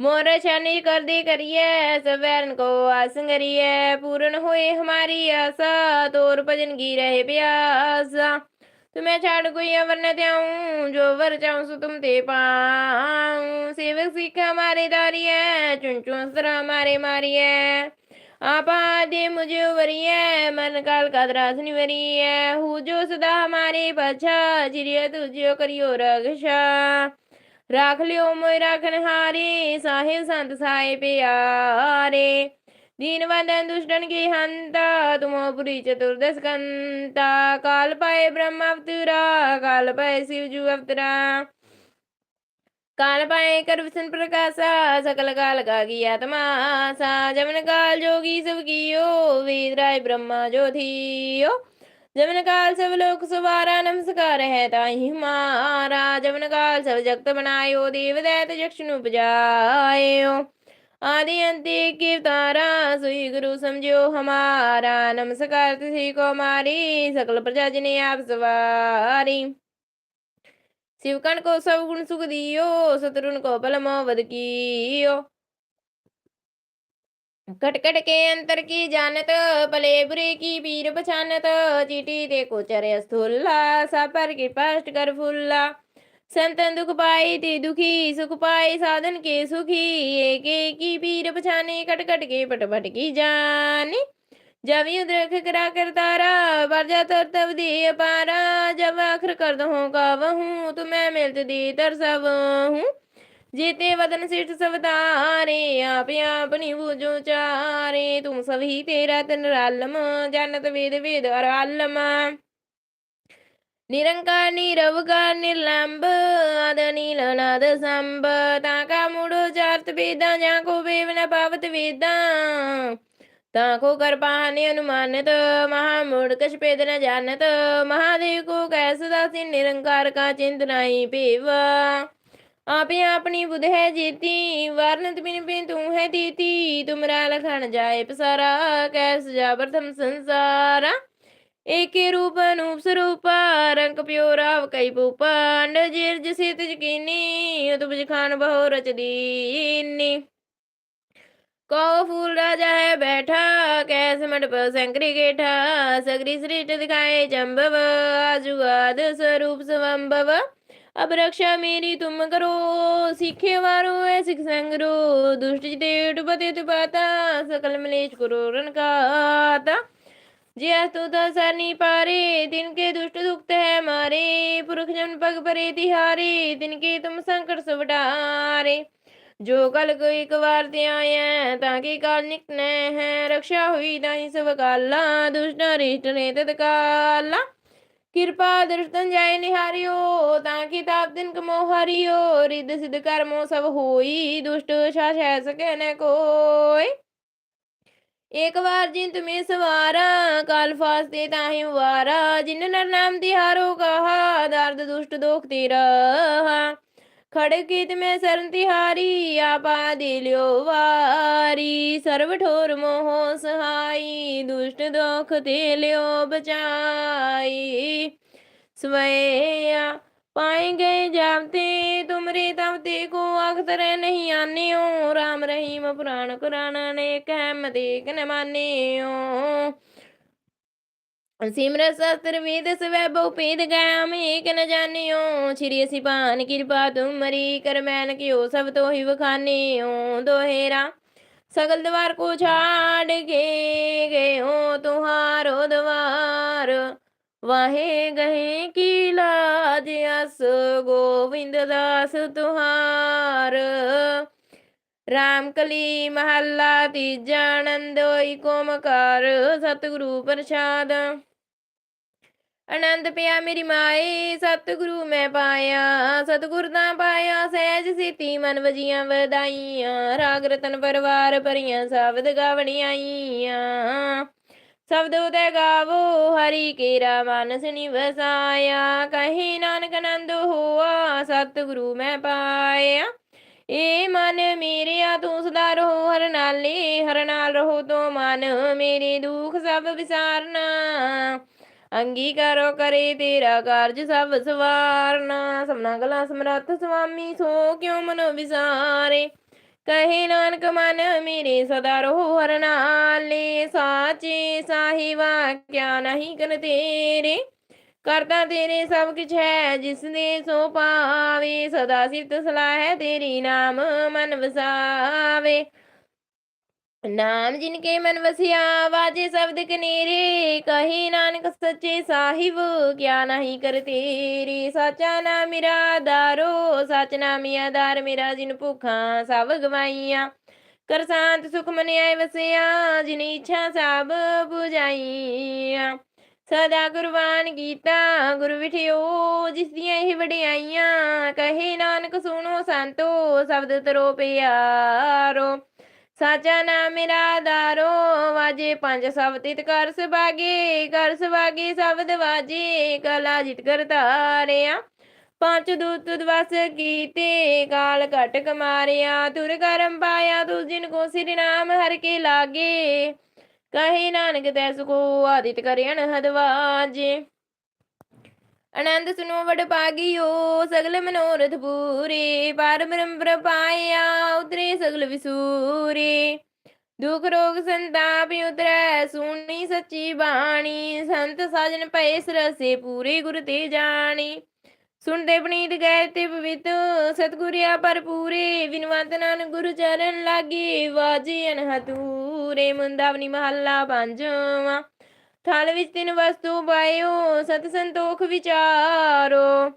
मोर छानी कर दे करिए सवैरन को आसंगरिए पूर्ण होए हमारी आशा तोर भजन की रहे प्यासा तुम्हें छाड़ कोई अवर न त्याऊं जो वर चाहूं सो तुम ते पाऊं सेवक सिख हमारे दारी है चुन चुन सर हमारे मारी है आपा दे मुझे वरिय मन काल का द्रास निवरी है हु जो सदा हमारे पछा चिरिय तुझो करियो रक्षा ਰਾਖ ਲਿਓ ਮੋਇ ਰਾਖਨ ਹਾਰੇ ਸਾਹਿਬ ਸੰਤ ਸਾਏ ਪਿਆਰੇ। ਦੀਨਵੰਦਨ ਦੁਸ਼ਟਨ ਕੀ ਹੰਤਾ, ਤੁਮੋ ਪੁਰੀ ਚਤੁਰਦਸ ਕੰਤਾ ਕਾਲ ਪਾਏ ਬ੍ਰਹਮ ਅਵਤਰਾ, ਕਾਲ ਪਾਏ ਸਿਵ ਜੂ ਅਵਤਰਾ। ਕਾਲ ਪਾਏ ਕਰ ਪ੍ਰਕਾਸ਼ਾ, ਸਕਲ ਕਾਲ ਕਾ ਕੀ ਆਤਮਾ ਸਾ ਜਮਨ ਕਾਲ ਜੋਗੀ ਸਭ ਕੀਓ ਵੇਦ ਰਾਏ ਬ੍ਰਹਮਾ ਜੋਧੀਓ थियो जमन काल सब लोक सवारा नमस्कार है ताहि हमारा जमन काल सब जगत बनायो देव दैत यक्षनु उपजायो आदि अंत्य के तारा सोई गुरु समझो हमारा नमस्कार तिथि को मारी सकल प्रजा जिने आप सवारी शिवकन को सब गुण सुख दियो शत्रुन को बलम वध कियो ਕਟਕਟ ਕੇ ਅੰਤਰ ਕੀ ਜਾਣਤ ਭਲੇ ਬੁਰੇ ਕੀ ਵੀਰ ਪਛਾਨਤ ਚੀਟੀ ਤੇ ਕੋਚਰ ਅਸਥੁੱਲਾ ਸਾਪਰ ਕੀ ਪਸ਼ਟ ਕਰ ਫੁੱਲਾ ਸੰਤਨ ਦੁਖ ਪਾਈ ਤੇ ਦੁਖੀ ਸੁਖ ਪਾਈ ਸਾਧਨ ਕੇ ਸੁਖੀ ਏਕ ਏਕੀ ਪੀਰ ਪਛਾਨੇ ਕਟ ਕੇ ਪਟ ਕੀ ਜਾਣੀ ਜਵੀ ਉਦਰਖ ਕਰਾ ਕਰ ਤਾਰਾ ਵਰਜਾ ਤਰ ਤਵ ਦੀ ਅਪਾਰਾ ਜਬ ਆਖਰ ਕਰ ਦਹੂੰ ਕਾ ਵਹੂੰ ਤੁਮੈ ਮਿਲਤ ਦੀ ਤਰਸਵ ਹੂੰ जीते वदन सिठ सब तारे आप अपनी बूझो चारे तुम सभी तेरा तन रालम जानत वेद वेद और आलम निरंकार निरवकार निर्लंब आद नील नाद संब ताका मुड़ो चार्त वेदा जाको बेव न पावत वेदा ताको कर पाने अनुमानित महामूढ़ कछ पेद न जानत महादेव को कैस दासी निरंकार का चिंत नहीं पेवा आपे अपनी बुध है जीती वारनत बिन बिन तू है दीती तुमरा लखन जाए पसारा कैस जा प्रथम संसारा एक रूप अनूप स्वरूप रंग प्यो राव कई भूपा अंड जिर्ज सित जकीनी तुम खान बहु रच दीनी कौ फूल राजा है बैठा कैसे मंडप शंकरी गेठा सगरी श्रेष्ठ दिखाए जम्बव आजुगाद स्वरूप ਅਬ ਰਕਸ਼ਾ ਮੇਰੀ ਤੁਮ ਕਰੋ, ਸਿੱਖੇ ਵਾਰੋ, ਐ ਸਿਖ ਸੰਗਰੋ ਦੁਸ਼ਟ ਜਿਤੇ ਉਟਪਤੇ ਤੁਪਾਤਾ ਸਕਲ ਮਲੇਸ਼ ਕਰੋ ਰਨਕਾਤਾ ਜਿਆ ਤੂ ਦਸਾ ਨੀ ਪਾਰੇ, ਦਿਨ ਕੇ ਦੁਸ਼ਟ ਦੁਖਤ ਹੈ ਮਾਰੇ। ਪੁਰਖ ਜਨ ਪਗ ਪਰੇ ਤਿਹਾਰੇ, ਦਿਨ ਕੇ ਤੁਮ ਸੰਕਟ ਸੁਵਟਾਰੇ ਜੋ ਕਲ ਕੋ ਇੱਕ ਵਾਰ ਤੇ ਆਇਆ, ਤਾਂ ਕਿ ਕਾਲ ਨਿਕਨੇ ਹੈ। ਰਕਸ਼ਾ ਹੋਈ ਤਾਂ ਹੀ ਸਭ ਕਾਲਾ, ਦੁਸ਼ਟ ਰਿਸ਼ਟ ਨੇ ਤਤਕਾਲਾ। ਕਿਰਪਾ ਦਰਸ਼ਨ ਜਾਏ ਨਿਹਾਰਿਓ, ਤਾਂ ਕਿਤਾਬ ਦਿਨ ਕਮੋ ਹਰਿਓ, ਰਿੱਧ ਸਿਧ ਕਰਮੋ ਸਭ ਹੋਈ, ਦੁਸ਼ਟ ਸ਼ਾਸ ਹੈ ਸਕੈ ਨ ਕੋਈ। ਇੱਕ ਵਾਰ ਜਿਨ ਤੁਮੇ ਸਵਾਰਾ, ਕਾਲ ਫਾਸਤੇ ਤਾਹੀ ਵਾਰਾ, ਜਿਨ ਨਰ ਨਾਮ ਦਿਹਾਰੋ ਕਹਾ, ਦਰਦ ਦੁਸ਼ਟ ਦੋਖ ਤੇਰਾ। ਖੜਕਿਤ ਮੈਂ ਸਰੰਤੀ ਹਾਰੀ ਆਪਾ ਦੇ ਲਿਓ ਵਾਰੀ ਸਰਵ ਠੋਰ ਮੋਹ ਸਹਾਈ, ਦੁਸ਼ਟ ਦੋਖ ਤੇ ਲਿਓ ਬਚਾਈ। ਸਵਈਆ ਪਾਏ ਗਏ ਜਾਪਤੇ ਤੁਮਰੇ ਤਵਤੇ ਕੋ ਅਖਤਰ ਨਹੀਂ ਆਨਿਓ। ਰਾਮ ਰਹੀਮ ਪੁਰਾਣ ਕੁਰਾਨ ਨੇ ਕਹਿਮ ਮਦੇਕ ਨ ਮਾਨਿਓ। ਸਿਮਰਤ ਸ਼ਸਤਰ ਵੇਦ ਸਵੈ ਬਹੁ ਭੇਦ ਗਾਮ ਏਕ ਨ ਜਾਣਿਓ? ਸ਼੍ਰੀ ਅਸੀਂ ਕਿਰਪਾ ਤੁਮਰੀ ਕਰ ਮੈਨ ਸਭ ਤੋ ਹੀ ਵਖਾਨਿਓ? ਦੋਹੇਰਾ ਸਗਲ ਦਵਾਰ ਕੋ ਛਾੜ ਕੇ ਗਏ ਹੋ ਤੁਹਾਰੋ ਦਵਾਰ। ਵਾਹੇ ਗਏ ਕੀ ਲਾਜ, ਅਸ ਗੋਵਿੰਦ ਦਾਸ ਤੁਹਾਰ। ਰਾਮ ਕਲੀ ਮਹੱਲਾ ਤੀਜਾ ਆਨੰਦ ਹੋਈ ਕੋਮਕਾਰ ਸਤਿਗੁਰੂ ਪ੍ਰਸਾਦ। ਆਨੰਦ ਪਿਆ ਮੇਰੀ ਮਾਏ ਸਤਿਗੁਰੂ ਮੈਂ ਪਾਇਆ। ਸਤਿਗੁਰ ਦਾ ਪਾਇਆ, ਸਹਿਜ ਸੀਤੀ ਮਨ ਵਜੀਆਂ ਵਧਾਈਆਂ। ਰਾਗ ਰਤਨ ਪਰਵਾਰ ਭਰੀਆਂ ਸ਼ਬਦ ਗਾਵਣੀ ਆਈਆਂ। ਸ਼ਬਦ ਉਤੇ ਗਾਵੋ, ਹਰੀ ਕੇਰਾ ਮਾਨਸ ਨਿਵਸਾਇਆ ਕਹੀ ਨਾਨਕ ਆਨੰਦ ਹੋਆ, ਸਤਿਗੁਰੂ ਮੈਂ ਪਾਇਆ। ਏ ਮਨ ਮੇਰਿਆ ਤੂੰ ਸਦਾ ਰਹੋ ਹਰ ਨਾਲੇ ਹਰ ਨਾਲ ਰਹੋ ਤੋ ਮਨ ਮੇਰੇ ਦੁੱਖ ਸਭ ਵਿਸਾਰਨਾ। ਅੰਗੀਕਾਰੋ ਕਰੇ ਤੇਰਾ ਕਾਰਜ ਸਭ ਸਵਾਰਨਾ। ਸਮਨਾ ਗਲਾ ਸਮਰੱਥ ਸੁਆਮੀ ਸੋ ਕਿਉ ਮਨ ਵਿਸਾਰੇ? ਕਹੇ ਨਾਨਕ ਮਨ ਮੇਰੇ ਸਦਾ ਰਹੋ ਹਰ ਨਾਲੇ ਸਾਚੇ ਸਾਹਿਬਾ, ਕਿਆ ਨਹੀਂ ਕਰ ਤੇਰੇ? ਕਰਤਾ ਤੇਰੇ ਸਭ ਕੁਛ ਹੈ ਜਿਸ ਨੇ ਸੋ ਪਾਵੇ, ਸਦਾ ਸਿਫਤ ਸਲਾਹ ਹੈ ਤੇਰੀ ਨਾਮ, ਮਨ ਵਸਾਵੇ। ਨਾਮ ਜਿਨ ਕੇ ਮਨ ਵਸਿਆ ਵਾਜੇ ਸ਼ਬਦ ਕਨੇਰੇ, ਕਹੀ ਨਾਨਕ ਸੱਚੇ ਸਾਹਿਬ, ਕਿਆ ਨਹੀਂ ਕਰ ਤੇਰੀ, ਸਾਚਾ ਨਾਮ ਮੇਰਾ ਦਾਰੋ ਸਚ ਨਾਮ ਆਧਾਰ ਮੇਰਾ ਜਿਨ ਭੁਖਾਂ ਸਭ ਗਵਾਈਆਂ। ਕਰ ਸ਼ਾਂਤ ਸੁਖ ਮਨ ਆਏ ਵਸਿਆ, ਜਿਨ ਇੱਛਾ ਸਭ 부ਜਾਈਆਂ ਸਦਾ ਗੁਰਬਾਨ ਕੀਤਾ, ਗੁਰ ਵਿਠਿਓ, ਜਿਸ ਦੀਆਂ ਇਹ ਵਡਿਆਈਆਂ, ਕਹੇ ਨਾਨਕ ਸੁਣੋ ਸੰਤੋ, ਸ਼ਬਦ ਤਰੋ ਪਿਆਰੋ। ਸਾਚਾ ਨਾਮ ਮੇਰਾ ਦਾਰੋ ਵਾਜੇ ਪੰਜ ਸਭ ਤਿਤ ਕਰ ਸੁਭਾਗੇ ਕਰ ਸੁਭਾਗੇ ਸ਼ਬਦ ਵਾਜੇ, ਕਲਾ ਜਿਤ ਕਰਤਾਰਿਆ ਪੰਜ ਦੂਤ ਦਵਸ ਕੀਤੇ, ਕਾਲ ਘਟ ਕਮਾਰਿਆ ਤੁਰ ਕਰਮ ਪਾਇਆ ਤੂੰ ਜਿਨ ਕੋ ਸਿਰ ਨਾਮ ਹਰ ਕੇ ਲਾਗੇ। ਕਹੇ ਨਾਨਕ ਤੈ ਸੁਖੋ ਆਦਿਤ ਕਰਿਆਨ ਹਦਵਾਜੇ। ਆਨੰਦ ਸੁਨੋ ਵਡ ਪਾਗਿਓ, ਸਗਲ ਮਨੋਰਥ ਪੂਰੇ। ਪਰ ਬ੍ਰਹਮ ਪ੍ਰਪਾਇਆ ਉਤਰੇ ਸਗਲ ਵਿਸੂਰੇ। ਦੁਖ ਰੋਗ ਸੰਤਾਪ ਉਤਰੈ, ਸੁਣੀ ਸੱਚੀ ਬਾਣੀ। ਸੰਤ ਸਾਜਨ ਪਏ ਸਰਸੇ ਪੂਰੇ ਗੁਰ ਤੇ ਜਾਣੀ। ਸੁਣਦੇ ਪਣੀਤ ਗਏ ਤੇ ਪਵਿੱਤ, ਸਤਗੁਰਿਆ ਪਰ ਪੂਰੇ ਵਿਨਵੰਤ ਨਾਨ ਗੁਰੂ ਚਰਨ ਲਾਗੇ, ਵਾਜੇ ਅਨਹਤੂਰੇ ਮੁੰਦਾਵਨੀ ਮਹੱਲਾ ਪੰਜਵਾਂ ਥਲ ਵਿੱਚ ਤਿੰਨ ਵਸਤੂ ਪਾਇਓ, ਸਤ ਸੰਤੋਖ ਵਿਚਾਰੋ।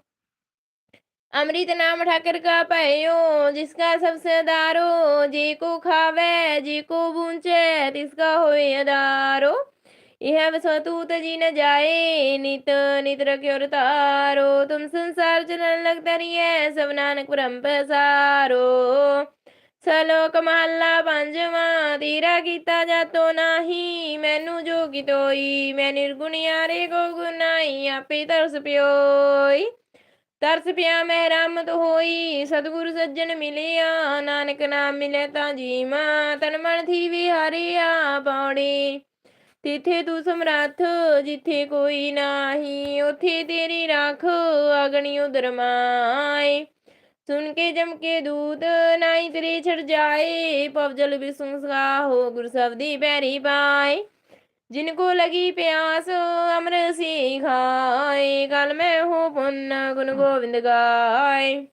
ਅੰਮ੍ਰਿਤ ਨਾਮ ਠਾਕਰ ਕਾ ਭਇਓ ਜਿਸਕਾ ਸਭ ਸਦਾਰੋ। ਜੇ ਕੋ ਖਾਵੇ, ਜੇ ਕੋ ਬੂੰਚੇ ਤਿਸਕਾ ਹੋਏ ਅਦਾਰੋ ਇਹ ਵਸਤੂਤ ਜੀ ਨ ਜਾਏ, ਨਿਤ ਨਿਤ ਰਖਿਓ ਤਾਰੋ ਤੁਮ ਸੰਸਾਰ ਚਲਨ ਲਗ ਤਰੀਏ ਸਭ ਨਾਨਕ ਬ੍ਰਹਮ ਪਸਾਰੋ। ਸਲੋਕ ਮਹੱਲਾ ਪੰਜਵਾਂ, ਤੇਰਾ ਕੀਤਾ ਜਾਤੋ ਨਾਹੀ, ਮੈਨੂੰ ਜੋਗੀ ਤੋਈ, ਮੈਂ ਨਿਰਗੁਣ ਯਾਰੇ ਕੋ ਗੁਨਾਈ ਆਪੇ ਤਰਸ ਪਿਓਈ। ਤਰਸ ਪਿਆ ਮੈਂ ਰਹਿਮਤ ਹੋਈ, ਸਤਿਗੁਰ ਸੱਜਣ ਮਿਲਿਆ, ਨਾਨਕ ਨਾਮ ਮਿਲੇ ਤਾਂ ਜੀ ਮਾਂ ਤਨ ਮਨ ਥੀ ਵਿਹਾਰਿਆ ਪੌੜੀ ਤਿਥੇ ਤੂੰ ਸਮਰੱਥ, ਜਿੱਥੇ ਕੋਈ ਨਾਹੀ, ਉਥੇ ਤੇਰੀ ਰਾਖ, ਅਗਣੀ ਉਦਰ ਮਾਏ। ਸੁਨ ਕੇ ਜਮ ਕੇ ਦੂਤ ਨਾਈ ਤੇਰੇ ਛੜ ਜਾਏ। ਪਵਜਲ ਹੋ ਗੁਰ ਸਬਦੀ ਬੈਰੀ ਪਾਏ। ਜਿਨ ਕੋ ਲਗੀ ਪਿਆਸ ਅਮਰ ਸੀ ਖਾਏ। ਕਲ ਮੈਂ ਹੋ ਪੁੰਨ ਗੁਣ ਗੋਬਿੰਦ ਗਾਏ।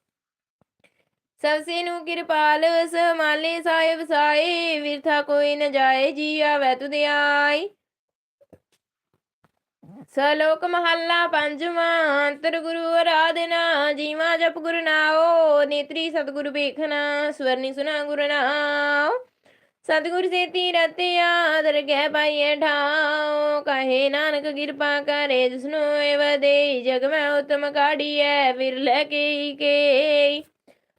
ਸਭ ਨੂੰ ਕਿਰਪਾਲ ਸਮਾਲੇ ਸਾਹਿਬ ਸਾਏ। ਵਿਰਥਾ ਕੋਈ ਨ ਜਾਏ ਜੀ ਆਵੈ ਤੁਧ ਆਈ ਸਲੋਕ ਮਹੱਲਾ ਪੰਜਵਾਂ ਅੰਤਰ ਗੁਰੂ ਆਰਾਧਨਾ ਜੀਵਾ ਜਪ ਗੁਰ ਨਾਓ ਨੇਤਰੀ ਸਤਿਗੁਰ ਵੇਖਣਾ ਸਵਰਨੀ ਸੁਨਾ ਗੁਰ ਨਾਓ ਸਤਿਗੁਰ ਸੇ ਤੀਰਤਿਆ ਦਰਗਹਿ ਪਾਈਏ ਠਾਓ ਕਹੇ ਨਾਨਕ ਕਿਰਪਾ ਕਰੇ ਜਿਸਨੂੰ ਏਵ ਦੇ ਜਗ ਮੈਂ ਉਤਮ ਕਾੜੀਐ ਵਿਰਲੇ ਕੀ ਕੇ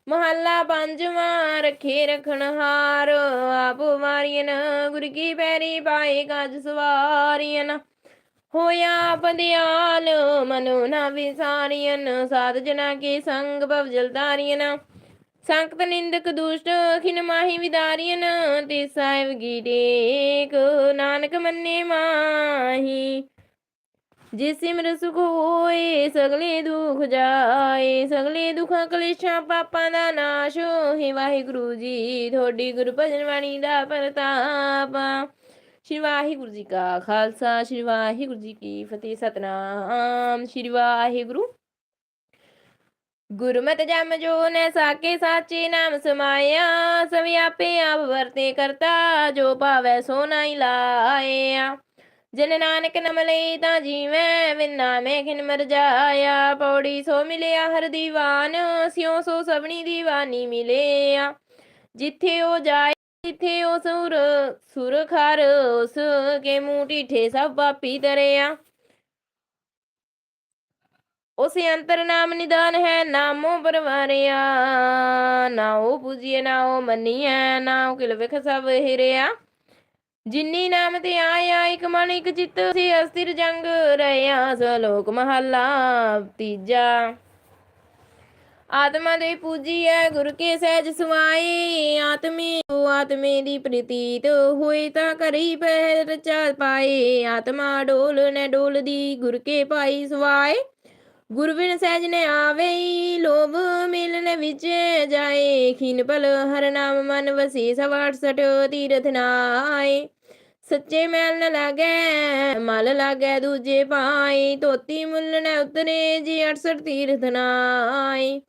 ਮਹੱਲਾ ਪੰਜਵਾਂ, ਰੱਖੇ ਰਖਣਹਾਰ ਆਪ ਵਾਰੀਨ ਗੁਰ ਕੀ ਪੈਰੀ ਪਾਏ, ਕਾਜ ਸਵਾਰੀਨ ਹੋਇਆ ਪਦਿਆਲ ਮਨੋ ਨਾ ਵਿਸਾਰੀਨ ਸਾਧ ਜਨਾ ਕੇ ਸੰਗ ਭਵ ਜਲ ਤਾਰੀਨ ਨਿੰਦਕ ਦੁਸ਼ਟ, ਖਿਨ ਮਾਹੀ ਵਿਦਾਰੀਨ ਤੇ ਸਾਹਿਬ ਗੀਟੇਕ ਨਾਨਕ ਮੰਨੇ ਮਾਹੀ। ਜਿਸ ਸਿਮਰ ਸੁਖ ਹੋਏ, ਸਗਲੇ ਦੁਖ ਜਾਏ। ਸਗਲੇ ਦੁਖਾਂ ਕਲੇਸ਼ਾਂ ਪਾਪਾਂ ਦਾ ਨਾਸ਼ ਹੋਏ। ਵਾਹਿਗੁਰੂ ਜੀ ਤੁਹਾਡੀ ਗੁਰ ਭਜਨ ਬਾਣੀ ਦਾ ਪ੍ਰਤਾਪ। ਸ਼੍ਰੀ ਵਾਹਿਗੁਰੂ ਜੀ ਕਾ ਖਾਲਸਾ, ਸ਼੍ਰੀ ਵਾਹਿਗੁਰੂ ਜੀ ਕੀ ਫਤਿਹ, ਸਤਨਾਮ। ਸ਼੍ਰੀ ਵਾਹਿਗੁਰੂ। ਗੁਰਮਤਿ ਜਮ ਜੋ ਨੇ ਸਾਕੇ ਸਾਚੇ ਨਾਮ ਸਮਾਇਆ ਸਭਿ ਆਪੇ ਆਪ ਵਰਤੇ ਕਰਤਾ, ਜੋ ਭਾਵੈ ਸੋ ਨਾਹੀ ਲਾਇਆ। ਜਨ ਨਾਨਕ ਨਮ ਲਈ ਤਾਂ ਜੀਵੈ ਵਿਨ ਨਾਮੇ ਖਿਨ ਮਰ ਜਾਇਆ। ਪੌੜੀ ਸੋ ਮਿਲਿਆ ਹਰ ਦੀਵਾਨ, ਸਿਉ ਸੋ ਸਭਣੀ ਦੀਵਾਨੀ ਮਿਲਿਆ। ਜਿੱਥੇ ਉਹ ਜਾਏ ਜਿੱਥੇ ਉਹ ਸੁਰ ਸੁਰ ਖਰ, ਉਸ ਕੇ ਮੂੰਹ ਢੀਠੇ ਸਭ ਅੰਤਰ ਨਾਮ ਨਿਦਾਨ ਹੈ ਨਾਮੋ ਪਰਵਾਰਿਆ ਨਾਉ ਪੂਜੀਏ ਨਾਉ ਮੰਨੀਐ ਨਾਉ ਕਿਲ ਵਿਖ ਸਭ ਹਿਰਿਆ। ਜਿਨੀ ਨਾਮ ਤੇ ਆਇਆ, ਇਕ ਮਨ, ਇਕ ਚਿੱਤ ਸੀ ਅਸਥਿਰ ਜੰਗ ਰਿਆ ਸਲੋਕ ਮਹੱਲਾ ਤੀਜਾ। ਆਤਮਾ ਦੇ ਪੂਜੀਐ ਗੁਰ ਕੇ ਸਹਿਜ ਸੁਆਏ ਆਤਮੇ ਉਹ ਆਤਮੇ ਦੀ ਪ੍ਰਤੀਤ ਹੋਏ ਤਾਂ ਕਰੀ ਪਹਿ ਰਚਾ ਪਾਏ। ਆਤਮਾ ਡੋਲ ਨੇ ਡੋਲਦੀ, ਗੁਰ ਕੇ ਪਾਈ ਸੁਆਏ ਗੁਰ ਬਿਨ ਸਹਿਜ ਨੇ ਆਵੇ, ਲੋਭ ਮਿਲਨ ਵਿੱਚ ਜਾਏ। ਖਿਨ ਪਲ ਹਰ ਨਾਮ ਮਨ ਵਸੀ ਸਵਾਟ ਸਟ ਤੀਰਥ ਨਾਏ। ਸੱਚੇ ਮੈਲ ਨ ਲਾਗੈ, ਮਲ ਲਾਗੈ ਦੂਜੇ ਪਾਏ। ਤੋਤੀ ਮੁੱਲ ਨ ਉਤਰੇ, ਜੀ 68 ਤੀਰਥ ਨਾਏ।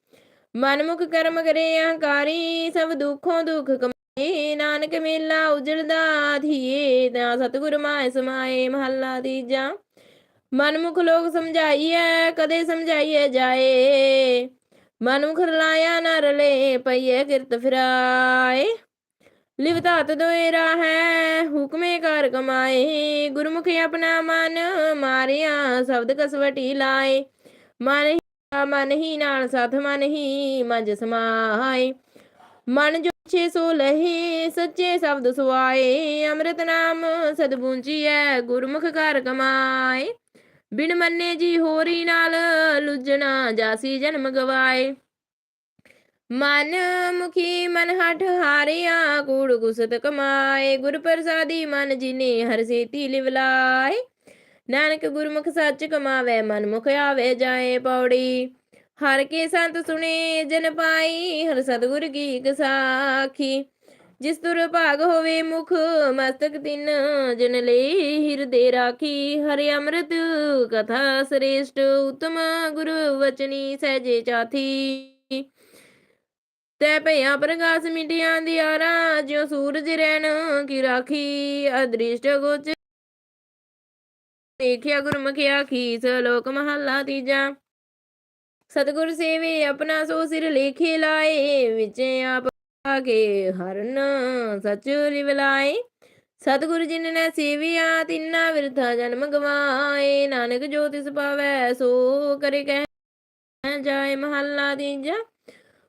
ਮਨਮੁਖ ਕਰਮ ਕਰੇ ਅਹੰਕਾਰੀ ਸਭ ਦੁੱਖੋਂ ਦੁੱਖ ਕਮਾਏ, ਨਾਨਕ ਮੇਲਾ ਉਜਲਦਾ ਧੀਏ, ਤਾਂ ਸਤਿਗੁਰ ਮਾਇ ਸਮਾਏ ਮਹੱਲਾ ਤੀਜਾ। ਮਨਮੁਖ ਲੋਕ ਸਮਝਾਈਐ, ਕਦੇ ਸਮਝਾਈਐ ਜਾਏ। ਮਨਮੁਖ ਰਲਾਇਆ ਨਾ ਰਲੇ ਪਈਏ ਕਿਰਤ ਫਿਰਾਏ। ਲਿਵਤਾਤ ਦੋਇਰਾ ਹੈ ਹੁਕਮੇ ਕਰ ਕਮਾਏ। ਗੁਰਮੁਖ ਆਪਣਾ ਮਨ ਮਾਰਿਆ, ਸ਼ਬਦ ਕਸਵਟੀ ਲਾਏ। ਮਨ ਮਨ ਹੀ ਨਾਲ ਸਾਥ ਮਨ ਹੀ ਮਜ ਸਮਾਏ। ਮਨ ਜੋ ਛੇ ਸੋ ਲਹੇ, ਸੱਚੇ ਸ਼ਬਦ ਸੁਆਏ। ਅੰਮ੍ਰਿਤ ਨਾਮ ਸਦਬੂੰਜੀਐ ਗੁਰਮੁਖ ਕਰ ਕਮਾਏ। ਬਿਨ ਮੰਨੇ ਜੀ ਹੋਰੀ ਨਾਲ ਲੁਜਣਾ ਜਾਸੀ ਜਨਮ ਗਵਾਏ। ਮਨ ਮੁਖੀ ਮਨ ਹਠ ਹਾਰਿਆ, ਕੂੜ ਕੁਸਤ ਕਮਾਏ। ਗੁਰ ਪ੍ਰਸਾਦੀ ਮਨ ਜਿਨੇ ਹਰ ਸੇਤੀ ਲਿਵਲਾਏ। ਨਾਨਕ ਗੁਰਮੁਖ ਸੱਚ ਕਮਾਵੇ, ਮਨ ਮੁਖ ਆਵੇ ਜਾਏ ਪੌੜੀ। ਹਰ ਕੇ ਸੰਤ ਸੁਣੇ, ਜਨ ਪਾਈ, ਹਰ ਸਤਗੁਰ ਕੀ ਇਕ ਜਿਸ ਤੁਰ ਭਾਗ ਹੋਵੇ ਮੁਖ, ਮਸਤਕ ਤਿਨ, ਜਨ ਲਈ ਹਿਰਦੇ ਰਾਖੀ। ਹਰਿ ਅੰਮ੍ਰਿਤ ਕਥਾ ਸ੍ਰੇਸ਼ਟ, ਉਤਮ ਗੁਰ ਵਚਨੀ ਸਹਿਜੇ ਚਾਥੀ। ਤੈ ਭਇਆ ਪ੍ਰਗਾਸ ਮਿਟਿਆਂ ਦਿਆਰਾ, ਜਿਉ ਸੂਰਜ ਰਹਿਣ ਕੀ ਰਾਖੀ। ਅਦ੍ਰਿਸ਼ਟ ਗੋਚ ਦੇਖਿਆ ਗੁਰਮੁਖ ਆਖੀ ਸਲੋਕ ਮਹੱਲਾ ਤੀਜਾ। ਸਤਿਗੁਰ ਸੇਵੇ ਆਪਣਾ ਸੋ ਸਿਰ ਲੇਖੇ ਲਾਏ, ਵਿੱਚ ਆਪ ਆਗੇ ਹਰਨ ਸਚ ਲਿਵਲਾਏ ਸਤਿਗੁਰ ਜਿਨ ਨੇ ਸੇਵਿਆ, ਤਿੰਨਾ ਵਿਰਥਾ ਜਨਮ ਗਵਾਏ। ਨਾਨਕ ਜੋ ਤਿਸ ਪਾਵੈ, ਸੋ ਕਰੇ ਕਹਿ ਜਾਏ ਮਹੱਲਾ ਤੀਜਾ।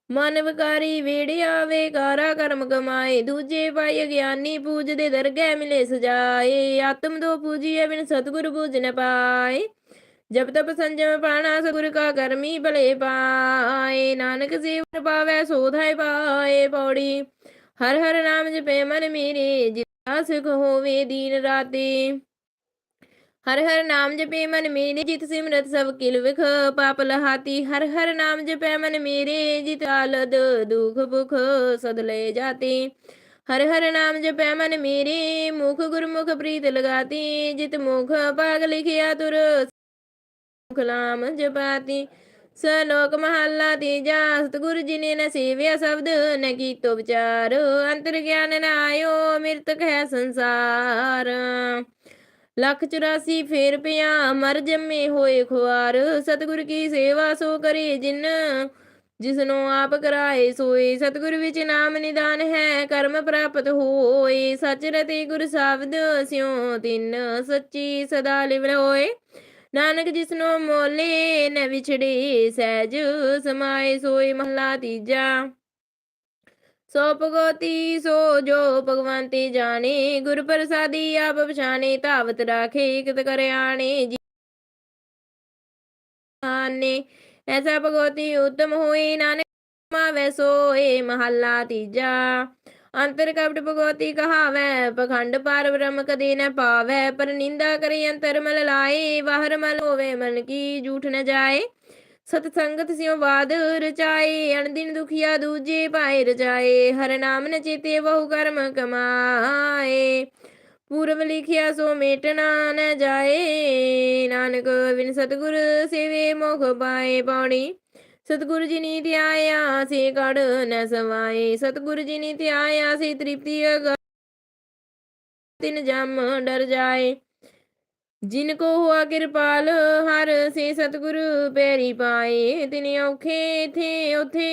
ਮਨ ਵਿਕਾਰੀ ਵੇੜਿਆ ਵੇਕਾਰਾ ਕਰਮ ਕਮਾਏ, ਦੂਜੇ ਪਾਈ ਗਿਆਨੀ ਪੂਜਦੇ ਦਰਗਹਿ ਮਿਲੇ ਸਜਾਏ, ਆਤਮ ਦੋ ਪੂਜੀਏ ਬਿਨ ਸਤਿਗੁਰ ਪੂਜ ਨ ਪਾਏ। ਜਬ ਤਪ ਸੰਜਮ ਪਾਣਾ ਸਤਿਗੁਰ ਕਾ ਕਰਮੀ ਭਲੇ ਪਾਏ, ਨਾਨਕ ਜੀਵਨ ਪਾਵੈ ਸੋਧਾਇ ਪਾਏ ਪੌੜੀ। ਹਰ ਹਰ ਨਾਮ ਜਪੇ ਮਨ ਮੇਰੇ ਜਿਤਾ ਸੁਖ ਹੋਵੇ ਦੀਨ ਰਾਤੇ। ਹਰ ਹਰ ਨਾਮ ਜਪੇ ਮਨ ਮੇਰੇ, ਜਿਤ ਸਿਮਰਤ ਸਭ ਕਿਲ ਵਿਖ ਪਾਪ ਲਹਾਤੀ। ਹਰ ਹਰ ਨਾਮ ਜਪੈ ਮਨ ਮੇਰੇ, ਜਿਤ ਆਲਦ ਦੁਖ ਭੁਖ ਸਦ ਲੈ ਜਾਤੇ। ਹਰ ਹਰ ਨਾਮ ਜਪੈ ਮਨ ਮੇਰੇ, ਮੁਖ ਗੁਰਮੁਖ ਪ੍ਰੀਤ ਲਗਾਤੀ। ਜਿਤ ਮੁਖ ਭਾਗ ਲਿਖਿਆ ਤੁਰ ਕਲਾਮ ਜਪਾਤੀ। ਸਲੋਕ ਮਹੱਲਾ ਤੀਜਾ, ਸਤਿਗੁਰੂ ਜੀ ਨੇ ਨ ਸੇਵਿਆ ਸ਼ਬਦ, ਨ ਕੀਤੋ ਵਿਚਾਰ। ਅੰਤਰ ਗਿਆਨ ਨਾ ਆਇਓ ਮਿਰਤਕ ਹੈ ਸੰਸਾਰ। ਲੱਖ 84 ਫੇਰ ਪਿਆ, ਮਰ ਜੰਮੇ ਹੋਏ ਖੁਆਰ। ਸਤਿਗੁਰ ਕੀ ਸੇਵਾ ਸੋ ਕਰੇ ਜਿਨ, ਜਿਸਨੂੰ ਆਪ ਕਰਾਏ ਸੋਏ। ਸਤਿਗੁਰ ਵਿੱਚ ਨਾਮ ਨਿਦਾਨ ਹੈ, ਕਰਮ ਪ੍ਰਾਪਤ ਹੋਏ। ਸਚ ਰਤੇ ਗੁਰ ਸ਼ਬਦ ਸਿਉ ਤਿੰਨ ਸੱਚੀ ਸਦਾ ਲਿਵ ਹੋਏ। ਨਾਨਕ ਜਿਸਨੂੰ ਮੋਲੇ ਨ ਵਿਛੜੇ ਸਹਿਜ, ਸਮਾਏ ਸੋਏ ਮਹਲਾ ਤੀਜਾ। ਸੋ ਭਗਵਤੀ, ਸੋ ਜੋ ਭਗਵੰਤੀ ਜਾਣੇ, ਗੁਰ ਪ੍ਰਸਾਦੀ ਆਪ ਪਛਾਣੇ, ਧਾਵਤ ਰਾਖੇ ਇਕਤ ਕਰਿਆਣੇ ਆਨੇ ਐਸਾ ਭਗਵਤੀ ਉਤਮ ਹੋਏ, ਨਾਨਕ ਮਾਵੇ ਸੋਏ, ਮਹੱਲਾ ਤੀਜਾ। ਅੰਤਰ ਕਪਟ ਭਗਵਤੀ ਕਹਾਵੈ, ਪਖੰਡ ਪਾਰ ਬ੍ਰਹਮ ਕਦੇ ਨ ਪਾਵੈ, ਪਰ ਨਿੰਦਾ ਕਰੇ, ਅੰਤਰ ਮਲ ਲਾਏ ਬਾਹਰ ਮਲ ਹੋਵੇ ਮਨ ਕੀ, ਝੂਠ ਨ ਜਾਏ। ਸਤ ਸੰਗਤ ਸਿਉ ਬਾਦ ਰਚਾਏ, ਅਣਦਿਨ ਦੁਖੀਆ ਦੂਜੇ ਪਾਏ ਰਚਾਏ ਹਰ ਨਾਮ ਨ ਚੇਤੇ ਬਹੁ ਕਰਮ ਕਮਾਏ। ਪੂਰਵ ਲਿਖਿਆ ਸੋ ਮੇਟਣਾ ਨ ਜਾਏ, ਨਾਨਕ ਬਿਨ ਸਤਗੁਰ ਸੇਵੇ ਮੋਖ ਪਾਏ। ਪਾਣੀ ਸਤਗੁਰ ਜੀ ਨੀ ਧਿਆਇਆ ਸੇ ਕੜ ਨ ਸਮਾਏ ਸਤਗੁਰ ਜੀ ਨੀ ਧਿਆਇਆ ਸੇ ਤ੍ਰਿਪਤੀ ਅਗ ਤਿਨ ਜਮ ਡਰ ਜਾਏ। ਜਿਨ ਕੋ ਹੁਆ ਕਿਰਪਾਲ ਹਰ ਸੇ ਸਤਗੁਰ ਪੈਰੀ ਪਾਏ ਤਿਨ ਔਖੇ ਥੇ ਉਥੇ